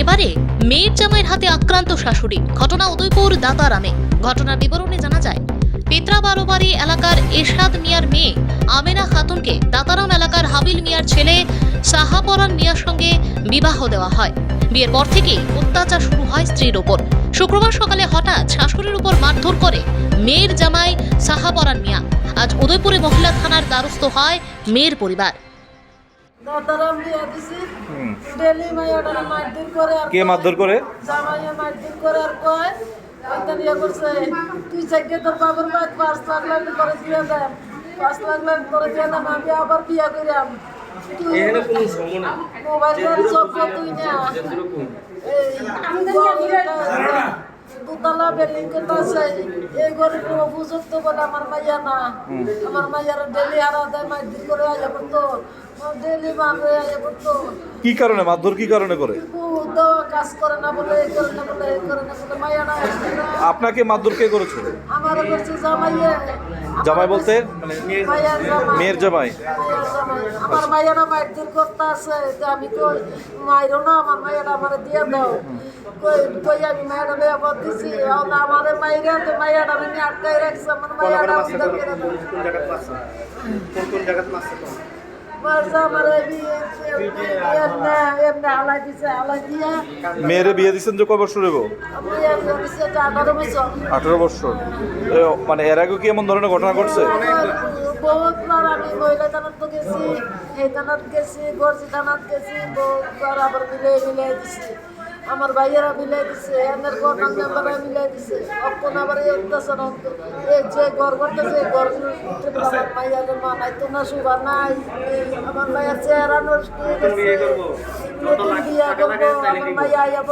এবারে মেয়ের জামাইয়ের হাতে আক্রান্ত শাশুড়ি, ঘটনা উদয়পুর দাতারামে। ঘটনার বিবরণে জানা যায়, পেত্রা বারোবাড়ি এলাকার এরশাদ মিয়ার মেয়ে আমেনা খাতুনকে দাতারাম এলাকার হাবিল মিয়ার ছেলে সাহাপরান মিয়ার সঙ্গে বিবাহ দেওয়া হয়। বিয়ের পর থেকেই অত্যাচার শুরু হয় স্ত্রীর ওপর। শুক্রবার সকালে হঠাৎ শাশুড়ির উপর মারধর করে মেয়ের জামাই সাহাপরান মিয়া। আজ উদয়পুরে মহিলা থানার দ্বারস্থ হয় মেয়ের পরিবার। কে মারধর করে? জামাইয়া মারধর করে আর কয়? ওইটা নিয়ে করছে তুই চাইকে তোর বাবুর বাদ পাঁচ লাখ লাখ করে দিয়ে দেন পাঁচ লাখ লাখ করে দিয়ে দেন আমি আবার বিয়া করিলাম মোবাইল গাড়ি তুই না। দুতলা বিল্ডিং কিন্তু আছে। এই গরিব উপযুক্ত বলে আমার মাইয়া না। আমার মাইয়ার ডেলি হারা দেয় মারধর করে আইয়া করতো। ডেলি মারে আইয়া করতো। কি কারণে মারধর কি কারণে করে? কাজ করে না বলে এই করে না বলে এই করে না বলে মাইয়া না আপনাকে মারধর কে করেছে? আমারও করছে জামাইয়ে। জামাই বলতে? মানে মেয়ের জামাই। আমার মাইয়ারা মারধর করতে আছে। যে আমি কই মাইরো না আমার মাইয়াটা আমার দিয়ে দাও। কই কই আমি মাইয়াটা বিয়া পর দিছি আমারে মাইরা তো মাইয়াটা আমি আটকাই রাখছে। আমার দাও কোন জায়গায় কোন কোন জায়গায় মারছে মেয়েরে বিয়ে দিচ্ছেন যে কয় বছর আঠারো বছর। মানে এর আগে কি এমন ধরনের ঘটনা ঘটছে? বহুতবার আমি মহিলা তো গেছি গেছি গেছি আবার মিলে মিলে দিছি। আমার ভাইয়েরা মিলাই দিছে এনের গঠন মেম্বাররা মিলাই দিছে। অক্ষণ আবার এই অত্যাচার অন্ত এই যে ঘর করতেছে এই ঘর আমার ভাইয়াদের মা নাই তো না শুভা নাই। আমার ভাইয়ের চেহারা নষ্ট হয়ে গেছে। বিয়ে করব। আমার ভাইয়া আইয়া